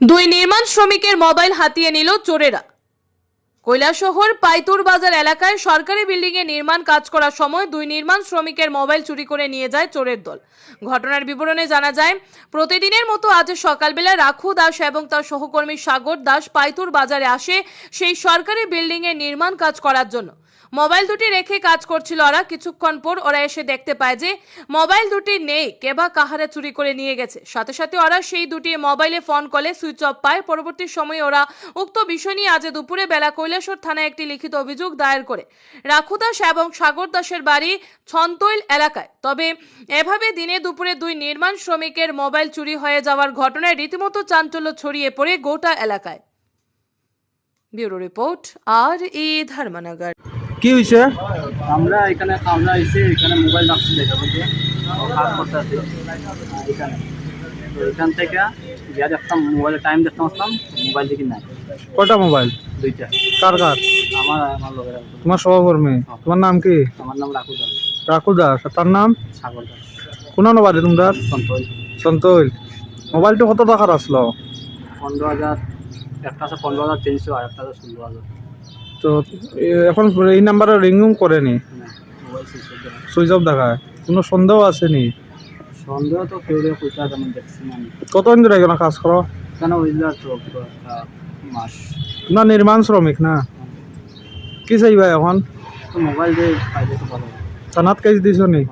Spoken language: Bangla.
দুই নির্মাণ শ্রমিকের মোবাইল হাতিয়ে নিল চোরেরা। কৈলাসহর পাইতুর বাজার এলাকায় সরকারি বিল্ডিংয়ে নির্মাণ কাজ করার সময় দুই নির্মাণ শ্রমিকের মোবাইল চুরি করে নিয়ে যায় চোরের দল। ঘটনার বিবরণে জানা যায়, প্রতিদিনের মতো আজ সকালবেলা রাখু দাস এবং তার সহকর্মী সাগর দাস পাইতুর বাজারে আসে সেই সরকারি বিল্ডিংয়ে নির্মাণ কাজ করার জন্য। মোবাইল দুটি রেখে কাজ করছিল ওরা। কিছুক্ষণ পর ওরা এসে দেখতে পায় যে মোবাইল দুটি নেই কেবা কাহারে চুরি করে নিয়ে গেছে। সাথে সাথে ওরা সেই দুটি মোবাইলে ফোন কলে সুইচ অফ পায়। পরবর্তী সময়ে ওরা উক্ত বিষয় নিয়ে আজ দুপুরে বেলা কৈলাসর থানায় একটি লিখিত অভিযোগ দায়ের করে। রাখু দাস এবং সাগর দাসের বাড়ি ছন্তৈল এলাকায়। তবে এভাবে দিনে দুপুরে দুই নির্মাণ শ্রমিকের মোবাইল চুরি হয়ে যাওয়ার ঘটনায় রীতিমতো চাঞ্চল্য ছড়িয়ে পড়ে গোটা এলাকায়। ব্যুরো রিপোর্ট, আর ই ধর্মনগর। কি হয়েছে আমরা এখানে আমরা এসে এখানে মোবাইল রাখছি দেখা বলতে কাজ করতে আছি। এখানে। তো এখান থেকে যা দেখতাম মোবাইলে টাইম দেখতাম আসলাম মোবাইল দেখি নাই। কটা মোবাইল? দুইটা। কার কার? আমার আমার লোকের তোমার সহকর্মী। তোমার নাম কি? আমার নাম রাখু দাস। রাকু দাস। তার নাম? সাগর দাস। কোন বাড়ি তোমার? সন্তোষ সন্তোল। মোবাইলটা কত টাকার আসলো? পনেরো হাজার একটা আছে পনেরো হাজার তিনশো আর একটা আছে ষোলো হাজার। তো এখন এই নাম্বারে রিংও করেনি। সুইচ অফ দেখায়। কোনো সন্দেহ আসেনি? সন্দেহ তো কেউ পয়সা দেখছি না। কতদিন ধরে এখানে কাজ করো? কেন মাস। তোমরা নির্মাণ শ্রমিক না? কি চাইবা এখন? মোবাইল দিয়ে থানাত কেস দিছ নি?